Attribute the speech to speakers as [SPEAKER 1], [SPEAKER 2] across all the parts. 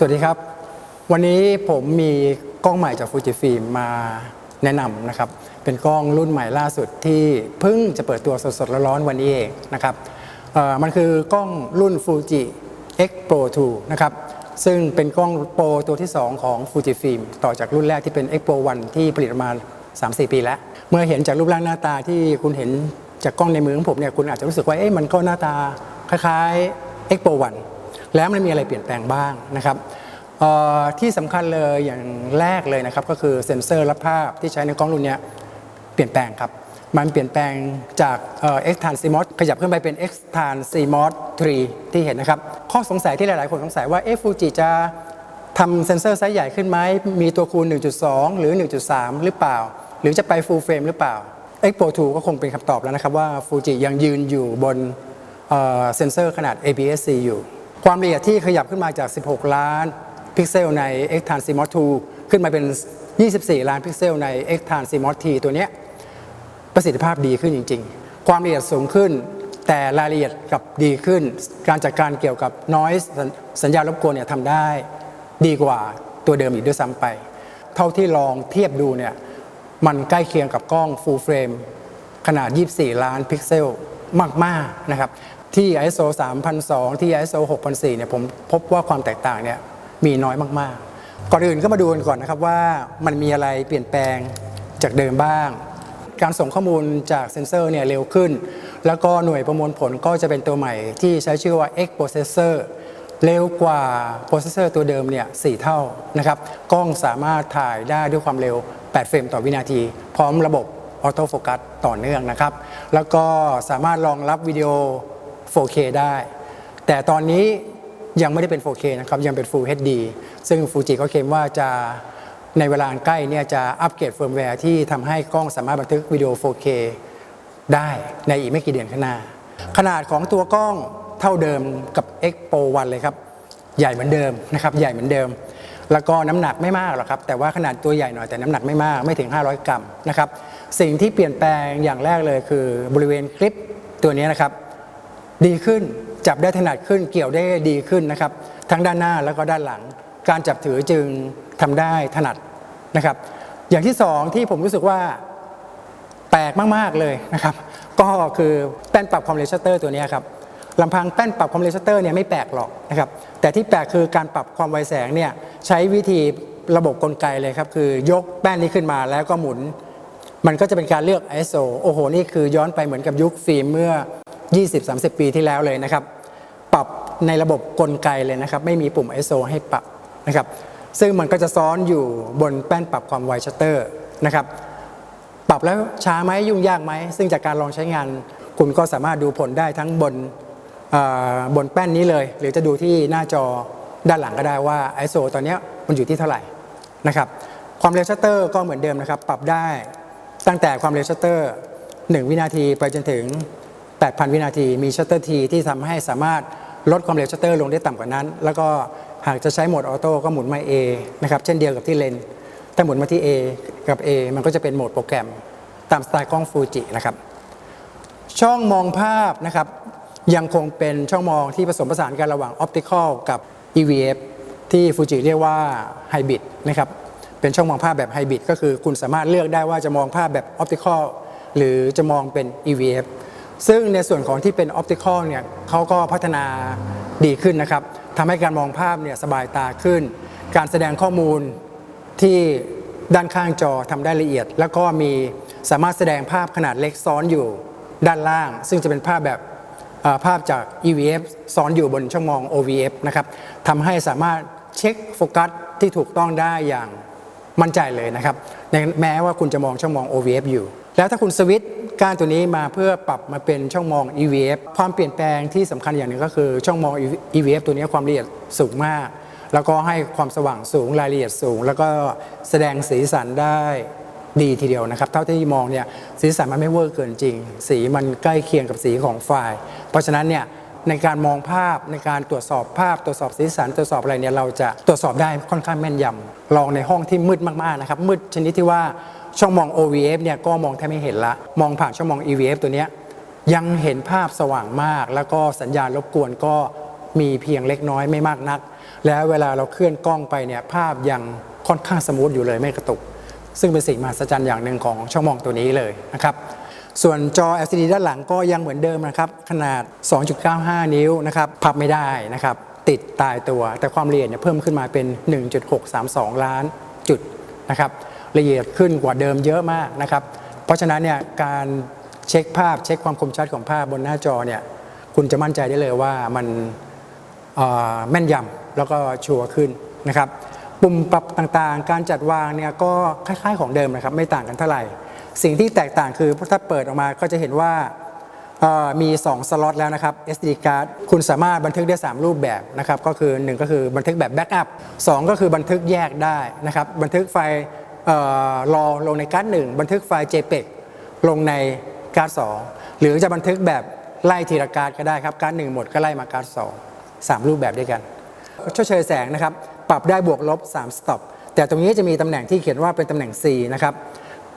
[SPEAKER 1] สวัสดีครับ วันนี้ผมมีกล้องใหม่จากฟูจิฟิล์มมาแนะนำนะครับ เป็นกล้องรุ่นใหม่ล่าสุดที่เพิ่งจะเปิดตัวสดๆร้อนๆวันนี้เองนะครับมันคือกล้องรุ่น Fuji X Pro 2 นะครับ ซึ่งเป็นกล้องโปรตัวที่ 2 ของ Fujifilm ต่อจากรุ่นแรกที่เป็น X Pro 1 ที่ผลิตมา 3-4 ปีแล้ว เมื่อเห็นจากรูปร่างหน้าตาที่คุณเห็นจากกล้องในมือของผมเนี่ยคุณอาจจะรู้สึกว่าเอ๊ะมันก็หน้าตาคล้ายๆ X Pro 1 แล้วมันมีอะไรเปลี่ยนแปลงบ้างนะครับที่สำคัญเลยอย่างแรกเลยนะครับก็คือเซ็นเซอร์รับภาพที่ใช้ในกล้องรุ่นนี้เปลี่ยนแปลงครับ มันเปลี่ยนแปลงจากเอ่อ X Tan CMOS ขยับขึ้นไปเป็น X Tan CMOS 3ที่เห็นนะครับ ข้อสงสัยที่หลาย ๆ คนสงสัยว่าเอ๊ะฟูจิจะทำเซ็นเซอร์ไซส์ใหญ่ขึ้นไหมมีตัวคูณ 1.2 หรือ 1.3 หรือเปล่า หรือจะไป full frame หรือเปล่า X Pro 2ก็คงเป็นคำตอบแล้วนะครับว่าฟูจิยังยืนอยู่บนเอ่อเซ็นเซอร์ขนาด APS-C อยู่ ความละเอียดที่ขยับขึ้นมาจาก 16 ล้านพิกเซลใน X Tan CMOS 2ขึ้นมาเป็น 24 ล้านพิกเซลใน X Tan CMOS T ตัวนี้ประสิทธิภาพดีขึ้นจริง ๆ ความละเอียดสูงขึ้น แต่รายละเอียดกับดีขึ้น การจัดการเกี่ยวกับ noise สสัญญาณรบกวนเนี่ยทำได้ดีกว่าตัวเดิมอีกด้วยซ้ำไป เท่าที่ลองเทียบดูเนี่ยมันใกล้เคียงกับกล้อง full frame ขนาด 24 ล้านพิกเซลมาก ๆ นะครับ ที่ ISO 3002 ที่ ISO 6004เนี่ยผมพบว่าความแตกต่างเนี่ยมีน้อยมากๆ ก่อนอื่นก็มาดูกันก่อนนะครับว่ามันมีอะไรเปลี่ยนแปลงจากเดิมบ้าง การส่งข้อมูลจากเซ็นเซอร์เนี่ยเร็วขึ้น แล้วก็หน่วยประมวลผลก็จะเป็นตัวใหม่ที่ใช้ชื่อว่า X Processor เร็วกว่าโปรเซสเซอร์ตัวเดิมเนี่ยสเท่านะครับกล้องสามารถถ่ายได้ด้วยความเร็ว 8 เฟรมต่อวินาที พร้อมระบบออโต้โฟกัสต่อเนื่องนะครับ แล้วก็สามารถรองรับวิดีโอ 4K ได้ แต่ตอนนี้ยังไม่ได้เป็น 4K นะครับ ยังเป็น Full HD ซึ่งฟูจิก็เคลมว่าจะในเวลาใกล้เนี่ยจะอัปเกรดเฟิร์มแวร์ที่ทำให้กล้องสามารถบันทึกวิดีโอ 4K ได้ในอีกไม่กี่เดือนข้างหน้า ขนาดของตัวกล้องเท่าเดิมกับ X Pro 1เลยครับ ใหญ่เหมือนเดิมนะครับ ใหญ่เหมือนเดิม แล้วก็น้ำหนักไม่มากหรอกครับ แต่ว่าขนาดตัวใหญ่หน่อยแต่น้ำหนักไม่มาก ไม่ถึง 500 กรัมนะครับ สิ่งที่เปลี่ยนแปลงอย่างแรกเลยคือบริเวณคลิปตัวนี้นะครับ ดีขึ้นจับได้ถนัดขึ้นเกี่ยวได้ดีขึ้นนะครับ ทั้งด้านหน้าแล้วก็ด้านหลัง การจับถือจึงทำได้ถนัดนะครับ อย่างที่สองที่ผมรู้สึกว่าแปลกมากๆเลยนะครับ ก็คือแป้นปรับความเร็วชัตเตอร์ตัวนี้ครับลำพังแป้นปรับความเร็วชัตเตอร์เนี่ยไม่แปลกหรอกนะครับแต่ที่แปลกคือการปรับความไวแสงเนี่ยใช้วิธีระบบกลไกเลยครับ คือยกแป้นนี้ขึ้นมาแล้วก็หมุน มันก็จะเป็นการเลือก ISO โอ้โห นี่คือย้อนไปเหมือนกับยุคฟิล์มเมื่อ 20-30 ปีที่แล้วเลยนะครับ ปรับในระบบกลไกเลยนะครับ ไม่มีปุ่ม ISO ให้ปรับนะครับ ซึ่งมันก็จะซ้อนอยู่บนแป้นปรับความไวชัตเตอร์นะครับ ปรับแล้วช้าไหมยุ่งยากไหม ซึ่งจากการลองใช้งาน คุณก็สามารถดูผลได้ทั้งบนบนแป้นนี้เลย หรือจะดูที่หน้าจอด้านหลังก็ได้ว่า ISO ตอนนี้มันอยู่ที่เท่าไหร่นะครับความเร็วชัตเตอร์ก็เหมือนเดิมนะครับ ปรับได้ตั้งแต่ความเร็วชัตเตอร์ 1 วินาทีไปจนถึง 8,000 วินาที มีชัตเตอร์ทีที่ทำให้สามารถลดความเร็วชัตเตอร์ลงได้ต่ำกว่านั้น แล้วก็หากจะใช้โหมดออโต้ก็หมุนมา A นะครับ เช่นเดียวกับที่เลนถ้าหมุนมาที่ A กับ A มันก็จะเป็นโหมดโปรแกรม ตามสไตล์กล้องฟูจินะครับ ช่องมองภาพนะครับ ยังคงเป็นช่องมองที่ผสมผสานกันระหว่างออปติคอลกับ EVF ที่ฟูจิเรียกว่าไฮบริดนะครับเป็นช่องมองภาพแบบไฮบริดก็คือคุณสามารถเลือกได้ว่าจะมองภาพแบบออปติคอลหรือจะมองเป็น EVF ซึ่งในส่วนของที่เป็นออปติคอลเนี่ยเขาก็พัฒนาดีขึ้นนะครับทำให้การมองภาพเนี่ยสบายตาขึ้น การแสดงข้อมูลที่ด้านข้างจอทำได้ละเอียด แล้วก็มีสามารถแสดงภาพขนาดเล็กซ้อนอยู่ด้านล่าง ซึ่งจะเป็นภาพแบบภาพจาก EVF ซ้อนอยู่บนช่องมอง OVF นะครับทำให้สามารถเช็คโฟกัสที่ถูกต้องได้อย่างมั่นใจเลยนะครับแม้ว่าคุณจะมองช่องมอง OVF อยู่ แล้วถ้าคุณสวิตช์ การตัวนี้มาเพื่อปรับมาเป็นช่องมอง EVF ความเปลี่ยนแปลงที่สำคัญอย่างหนึ่งก็คือช่องมอง EVF ตัวนี้ความละเอียดสูงมาก แล้วก็ให้ความสว่างสูงรายละเอียดสูง แล้วก็แสดงสีสันได้ดีทีเดียวนะครับ เท่าที่มองเนี่ยสีสันมันไม่เวอร์เกินจริง สีมันใกล้เคียงกับสีของไฟล์ เพราะฉะนั้นเนี่ยในการมองภาพในการตรวจสอบภาพ ตรวจสอบสีสันตรวจสอบอะไรเนี่ยเราจะตรวจสอบได้ค่อนข้างแม่นยำลองในห้องที่มืดมากๆนะครับมืดชนิดที่ว่า ช่องมอง OVF เนี่ยก็มองแทบไม่เห็นละ มองผ่านช่องมอง EVF ตัวเนี้ยยังเห็นภาพสว่างมาก แล้วก็สัญญาณรบกวนก็มีเพียงเล็กน้อยไม่มากนัก แล้วเวลาเราเคลื่อนกล้องไปเนี่ยภาพยังค่อนข้างสมูทอยู่เลยไม่กระตุก ซึ่งเป็นสิ่งมหัศจรรย์อย่างหนึ่งของช่องมองตัวนี้เลยนะครับส่วนจอ LCD ด้านหลังก็ยังเหมือนเดิมนะครับขนาด 2.95 นิ้วนะครับพับไม่ได้นะครับติดตายตัว แต่ความละเอียดเนี่ยเพิ่มขึ้นมาเป็น 1.632 ล้านจุดนะครับ ละเอียดขึ้นกว่าเดิมเยอะมากนะครับ เพราะฉะนั้นเนี่ยการเช็คภาพเช็คความคมชัดของภาพบนหน้าจอเนี่ยคุณจะมั่นใจได้เลยว่ามันแม่นยำแล้วก็ชัวร์ขึ้นนะครับปุ่มปรับต่างๆ การจัดวางเนี่ยก็คล้ายๆของเดิมนะครับ ไม่ต่างกันเท่าไหร่ สิ่งที่แตกต่างคือถ้าเปิดออกมาก็จะเห็นว่าเอ่อมี 2 สล็อตแล้วนะครับ SD card คุณสามารถบันทึกได้ 3 รูปแบบนะครับ ก็คือ 1 ก็คือบันทึกแบบแบ็กอัพ2ก็คือบันทึกแยกได้นะครับ บันทึกไฟล์ รอลงในการ์ด1บันทึกไฟล์ JPEG ลงในการ์ด2หรือจะบันทึกแบบไล่ทีละการ์ดก็ได้ครับการ์ดหนึ่งหมดก็ไล่มาการ์ดสองสามรูปแบบด้วยกันชดเชยแสงนะครับ ปรับได้บวกลบ3สต็อปแต่ตรงนี้จะมีตำแหน่งที่เขียนว่าเป็นตำแหน่ง C นะครับ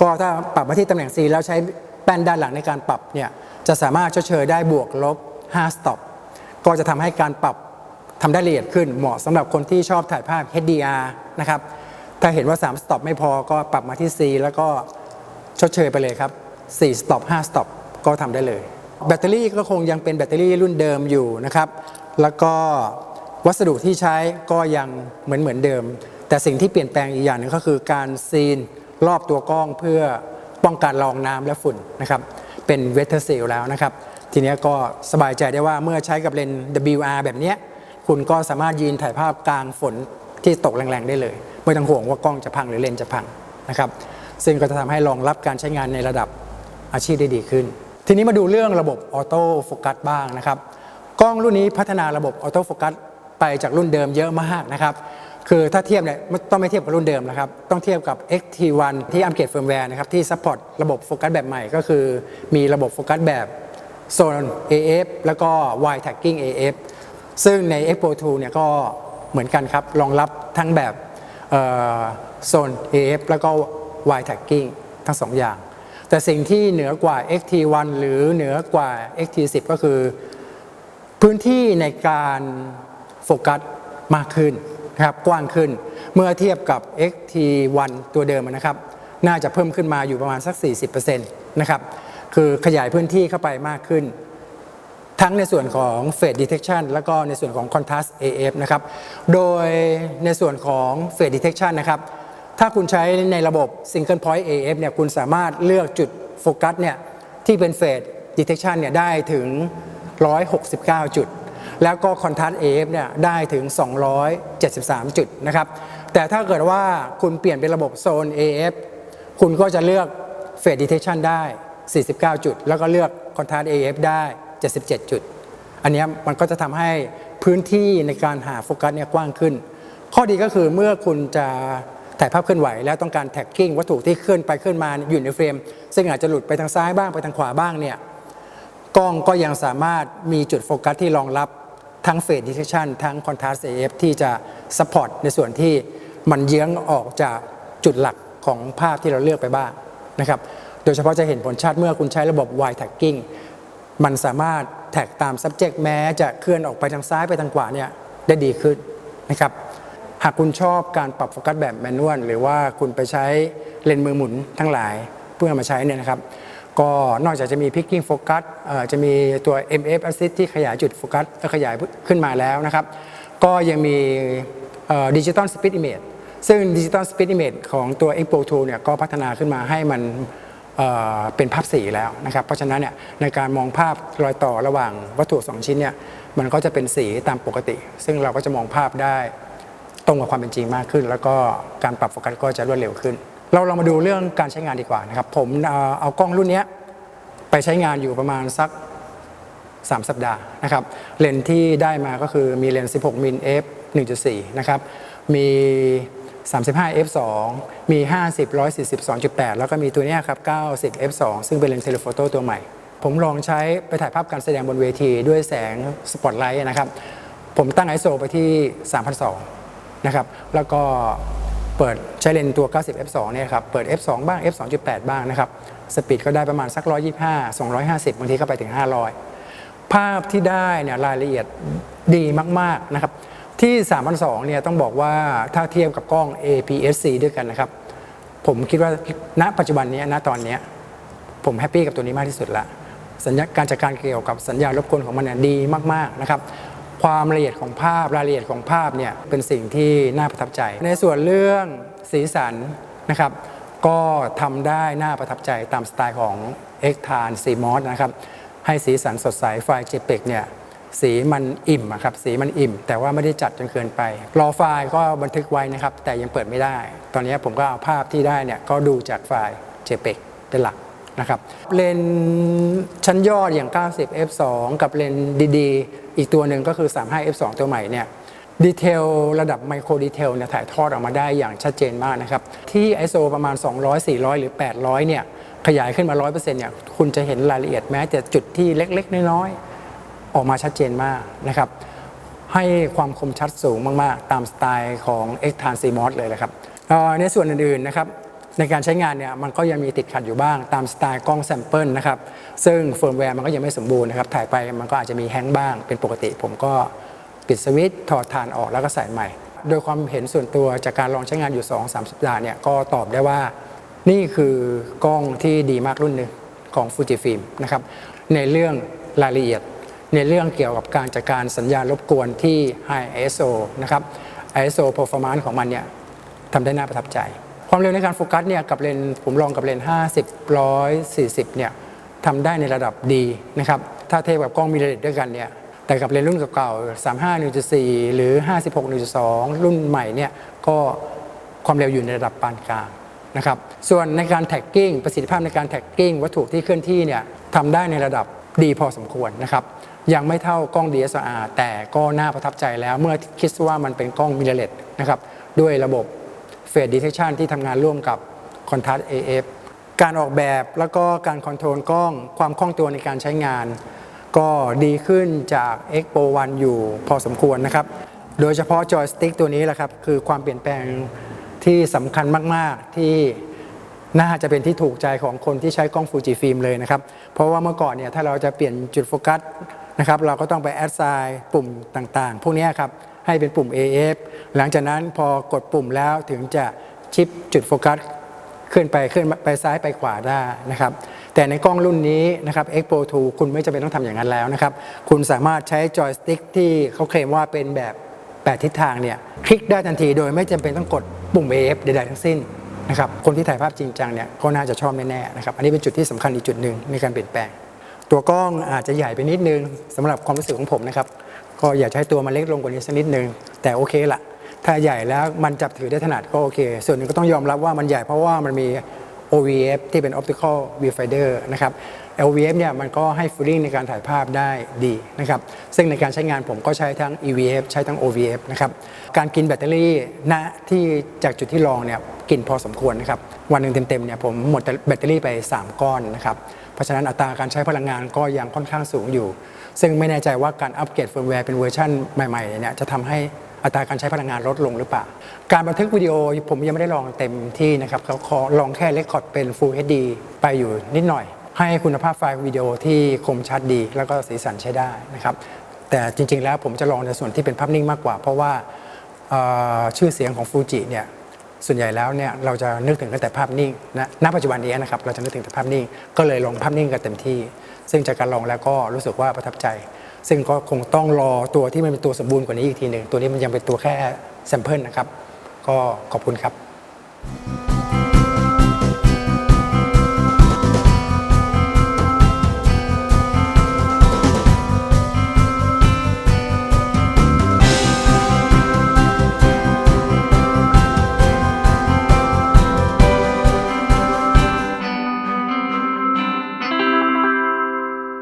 [SPEAKER 1] ก็ถ้าปรับมาที่ตำแหน่ง C แล้วใช้แป้นด้านหลังในการปรับเนี่ยจะสามารถชดเชยได้บวกลบ5สต็อปก็จะทำให้การปรับทำได้ละเอียดขึ้นเหมาะสำหรับคนที่ชอบถ่ายภาพ HDR นะครับ ถ้าเห็นว่า 3 สต็อปไม่พอก็ปรับมาที่ C แล้วก็ชดเชยไปเลยครับ 4 สต็อป 5 สต็อปก็ทำได้เลย แบตเตอรี่ก็คงยังเป็นแบตเตอรี่รุ่นเดิมอยู่นะครับ แล้วก็วัสดุที่ใช้ก็ยังเหมือนเหมือนเดิม แต่สิ่งที่เปลี่ยนแปลงอีกอย่างหนึ่งก็คือการซีนรอบตัวกล้องเพื่อป้องกันรองน้ำและฝุ่นนะครับ เป็นเวทเทอร์ซีลแล้วนะครับ ทีนี้ก็สบายใจได้ว่าเมื่อใช้กับเลนส์ WR แบบนี้คุณก็สามารถยืนถ่ายภาพกลางฝน ที่ตกแรงๆได้เลย ไม่ต้องห่วงว่ากล้องจะพังหรือเลนส์จะพังนะครับซึ่งก็จะทำให้รองรับการใช้งานในระดับอาชีพได้ดีขึ้น ทีนี้มาดูเรื่องระบบออโต้โฟกัสบ้างนะครับกล้องรุ่นนี้พัฒนาระบบออโต้โฟกัสไปจากรุ่นเดิมเยอะมากนะครับคือถ้าเทียบเนี่ยไม่ต้องไม่เทียบกับรุ่นเดิมนะครับ ต้องเทียบกับ XT1 ที่อัปเกรดเฟิร์มแวร์นะครับที่ซัพพอร์ตระบบโฟกัสแบบใหม่ก็คือ มีระบบโฟกัสแบบโซน AF แล้วก็ Wide Tagging AF ซึ่งใน X Pro 2เนี่ยก็ เหมือนกันครับ รองรับทั้งแบบโซน AF แล้วก็ Wide Tagging ทั้งสองอย่าง แต่สิ่งที่เหนือกว่า XT1 หรือเหนือกว่า XT10 ก็คือ พื้นที่ในการโฟกัสมากขึ้นนะครับกว้างขึ้นเมื่อเทียบกับ XT1 ตัวเดิมนะครับ น่าจะเพิ่มขึ้นมาอยู่ประมาณสัก 40%นะครับคือขยายพื้นที่เข้าไปมากขึ้น ทั้งในส่วนของ Phase Detection แล้วก็ในส่วนของ Contrast AF นะครับ โดยในส่วนของ Phase Detection นะครับ ถ้าคุณใช้ในระบบ Single Point AF เนี่ย คุณสามารถเลือกจุดโฟกัสเนี่ยที่เป็น Phase Detection เนี่ยได้ถึง 169 จุด แล้วก็ Contrast AF เนี่ยได้ถึง 273 จุดนะครับ แต่ถ้าเกิดว่าคุณเปลี่ยนเป็นระบบโซน AF คุณก็จะเลือก Phase Detection ได้ 49 จุด แล้วก็เลือก Contrast AF ได้ 77 จุด อันนี้มันก็จะทำให้พื้นที่ในการหาโฟกัสเนี่ยกว้างขึ้น ข้อดีก็คือเมื่อคุณจะถ่ายภาพเคลื่อนไหว แล้วต้องการแท็กกิ้งวัตถุที่เคลื่อนไปเคลื่อนมาอยู่ในเฟรม ซึ่งอาจจะหลุดไปทางซ้ายบ้างไปทางขวาบ้างเนี่ยกล้องก็ยังสามารถมีจุดโฟกัสที่รองรับทั้งเฟสดิเทชันทั้งคอนทราสต์ AF ที่จะซัพพอร์ตในส่วนที่มันเยื้องออกจากจุดหลักของภาพที่เราเลือกไปบ้างนะครับ โดยเฉพาะจะเห็นผลชัดเมื่อคุณใช้ระบบ wide tagging มันสามารถแท็กตาม subject แม้จะเคลื่อนออกไปทางซ้ายไปทางขวาเนี่ยได้ดีขึ้นนะครับ หากคุณชอบการปรับโฟกัสแบบแมนนวลหรือว่าคุณไปใช้เลนส์มือหมุนทั้งหลายเพื่อมาใช้เนี่ยนะครับ ก็นอกจากจะมี picking focus จะมีตัว MF assist ที่ขยายจุดโฟกัสและขยายขึ้นมาแล้วนะครับ ก็ยังมีดิจิตอลสปีดอิมเมจซึ่งดิจิตอลสปีดอิมเมจของตัว X Pro 2เนี่ยก็พัฒนาขึ้นมาให้มัน เป็นภาพสีแล้วนะครับ เพราะฉะนั้นเนี่ยในการมองภาพรอยต่อระหว่างวัตถุ2ชิ้นเนี่ยมันก็จะเป็นสีตามปกติ ซึ่งเราก็จะมองภาพได้ตรงกับความเป็นจริงมากขึ้น แล้วก็การปรับโฟกัสก็จะรวดเร็วขึ้น เราเรามาดูเรื่องการใช้งานดีกว่านะครับ ผมเอากล้องรุ่นนี้ไปใช้งานอยู่ประมาณสัก 3 สัปดาห์นะครับ เลนส์ที่ได้มาก็คือมีเลนส์ 16 มิล f 1.4 นะครับ มี 35 f 2มี 50 140 2.8 แล้วก็มีตัวนี้ครับ 90 f 2ซึ่งเป็นเลนส์เทเลโฟโต้ตัวใหม่ ผมลองใช้ไปถ่ายภาพการแสดงบนเวทีด้วยแสงสปอตไลท์นะครับ ผมตั้ง ISO ไปที่ 3,200 นะครับ แล้วก็เปิดใช้เลนส์ตัว 90 f 2เนี่ยครับ เปิด f 2บ้าง f 2.8 บ้างนะครับ สปีดก็ได้ประมาณสัก 125 250 บางทีก็ไปถึง 500 ภาพที่ได้เนี่ยรายละเอียดดีมาก ๆ นะครับ ที่3 2 0 0เนี่ยต้องบอกว่าถ้าเทียบกับกล้อง APS-C ด้วยกันนะครับ ผมคิดว่าณปัจจุบันนี้ณตอนนี้ผมแฮปปี้กับตัวนี้มากที่สุดละสัญญาการจัดการเกี่ยวกับสัญญาณรบกวนของมันเนี่ยดีมากๆนะครับ ความละเอียดของภาพรายละเอียดของภาพเนี่ยเป็นสิ่งที่น่าประทับใจ ในส่วนเรื่องสีสันนะครับ ก็ทำได้น่าประทับใจตามสไตล์ของ x t a n CMOS นะครับให้สีสันสดใสไฟล์ JPEG เนี่ย สีมันอิ่มอะครับสีมันอิ่ม แต่ว่าไม่ได้จัดจนเกินไป รอไฟล์ก็บันทึกไว้นะครับ แต่ยังเปิดไม่ได้ ตอนนี้ผมก็เอาภาพที่ได้เนี่ยก็ดูจากไฟล์ JPEG เป็นหลักนะครับเลนชั้นยอดอย่าง 90 f2 กับเลนดีๆ อีกตัวหนึ่งก็คือ 35 f2 ตัวใหม่เนี่ยดีเทลระดับไมโครดีเทลเนี่ยถ่ายทอดออกมาได้อย่างชัดเจนมากนะครับ ที่ ISO ประมาณ 200 400 หรือ 800 เนี่ยขยายขึ้นมา 100%เนี่ยคุณจะเห็นรายละเอียดแม้แต่จุดที่เล็ก ๆ น้อยๆ ออกมาชัดเจนมากนะครับ ให้ความคมชัดสูงมาก ๆ ตามสไตล์ของ x t a n CMOS เลยนะครับในส่วนอื่น ๆ นะครับในการใช้งานเนี่ยมันก็ยังมีติดขัดอยู่บ้างตามสไตล์กล้องแซมเปิลนะครับ ซึ่งเฟิร์มแวร์มันก็ยังไม่สมบูรณ์นะครับ ถ่ายไปมันก็อาจจะมีแฮงก์บ้างเป็นปกติ ผมก็ปิดสวิตช์ถอดฐานออกแล้วก็ใส่ใหม่ โดยความเห็นส่วนตัวจากการลองใช้งานอยู่ 2-3สัปดาห์เนี่ยก็ตอบได้ว่า นี่คือกล้องที่ดีมากรุ่นหนึ่งของฟูจิฟิล์มนะครับในเรื่องรายละเอียด ในเรื่องเกี่ยวกับการจัดการสัญญาณรบกวนที่ High ISO นะครับ ISO performance ของมันเนี่ยทำได้น่าประทับใจ ความเร็วในการโฟกัสเนี่ยกับเลนผมลองกับเลน 50 140 เนี่ยทำได้ในระดับดีนะครับ ถ้าเทียบกับกล้องมิเรเลด้วยกันเนี่ยแต่กับเลนรุ่นเก่าๆ35 1.4 หรือ 56 1.2 รุ่นใหม่เนี่ยก็ความเร็วอยู่ในระดับปานกลางนะครับส่วนในการแท็กกิ้งประสิทธิภาพในการแท็กกิ้งวัตถุที่เคลื่อนที่เนี่ยทำได้ในระดับดีพอสมควรนะครับ ยังไม่เท่ากล้อง DSLR แต่ก็น่าประทับใจแล้วเมื่อคิดว่ามันเป็นกล้องมิเรเลสนะครับด้วยระบบ Phase Detection ที่ทำงานร่วมกับ Contrast AF การออกแบบแล้วก็การคอนโทรลกล้องความคล่องตัวในการใช้งาน ก็ดีขึ้นจาก Expo 1 อยู่พอสมควรนะครับ โดยเฉพาะจอยสติ๊กตัวนี้แหละครับ คือความเปลี่ยนแปลงที่สำคัญมาก ๆ ที่น่าจะเป็นที่ถูกใจของคนที่ใช้กล้องฟูจิฟิล์มเลยนะครับ เพราะว่าเมื่อก่อนเนี่ยถ้าเราจะเปลี่ยนจุดโฟกัส นะครับเราก็ต้องไปแอดไซน์ปุ่มต่างๆ พวกนี้ครับให้เป็นปุ่ม AF หลังจากนั้นพอกดปุ่มแล้วถึงจะชิปจุดโฟกัสขึ้นไปขึ้นไปซ้ายไปขวาได้นะครับ แต่ในกล้องรุ่นนี้นะครับ Expo 2 คุณไม่จำเป็นต้องทำอย่างนั้นแล้วนะครับ คุณสามารถใช้จอยสติ๊กที่เขาเคลมว่าเป็นแบบ 8 ทิศทางเนี่ยคลิกได้ทันทีโดยไม่จำเป็นต้องกดปุ่ม AF ใดๆทั้งสิ้นนะครับ คนที่ถ่ายภาพจริงจังเนี่ยก็น่าจะชอบแน่ๆนะครับ อันนี้เป็นจุดที่สำคัญอีกจุดหนึ่งในการเปลี่ยนแปลง ตัวกล้องอาจจะใหญ่ไปนิดนึงสำหรับความรู้สึกของผมนะครับ ก็อยากให้ตัวมันเล็กลงกว่านี้สักนิดนึง แต่โอเคละถ้าใหญ่แล้วมันจับถือได้ถนัดก็โอเค ส่วนหนึ่งก็ต้องยอมรับว่ามันใหญ่เพราะว่ามันมี OVF ที่เป็น Optical Viewfinder นะครับ OVF เนี่ยมันก็ให้ฟูลิ่งในการถ่ายภาพได้ดีนะครับ ซึ่งในการใช้งานผมก็ใช้ทั้ง EVF ใช้ทั้ง OVF นะครับ การกินแบตเตอรี่ณที่จากจุดที่ลองเนี่ยกินพอสมควรนะครับ วันหนึ่งเต็มๆเนี่ยผมหมดแบตเตอรี่ไป 3 ก้อนนะครับ เพราะฉะนั้นอัตราการใช้พลังงานก็ยังค่อนข้างสูงอยู่ ซึ่งไม่แน่ใจว่าการอัปเกรดเฟิร์มแวร์เป็นเวอร์ชันใหม่ๆเนี่ยจะทำให้อัตราการใช้พลังงานลดลงหรือเปล่า การบันทึกวิดีโอผมยังไม่ได้ลองเต็มที่นะครับเขาขอลองแค่เลคคอร์ดเป็น Full HD ไปอยู่นิดหน่อย ให้คุณภาพไฟล์วิดีโอที่คมชัดดี แล้วก็สีสันใช้ได้นะครับ แต่จริงๆแล้วผมจะลองในส่วนที่เป็นภาพนิ่งมากกว่า เพราะว่าชื่อเสียงของฟูจิเนี่ย ส่วนใหญ่แล้วเนี่ยเราจะนึกถึงกันแต่ภาพนิ่งนะณปัจจุบันนี้นะครับเราจะนึกถึงแต่ภาพนิ่ง ก็เลยลงภาพนิ่งกันเต็มที่ ซึ่งจากการลองแล้วก็รู้สึกว่าประทับใจ ซึ่งก็คงต้องรอตัวที่มันเป็นตัวสมบูรณ์กว่านี้อีกทีหนึ่งตัวนี้มันยังเป็นตัวแค่แซมเพิลนะครับก็ขอบคุณครับ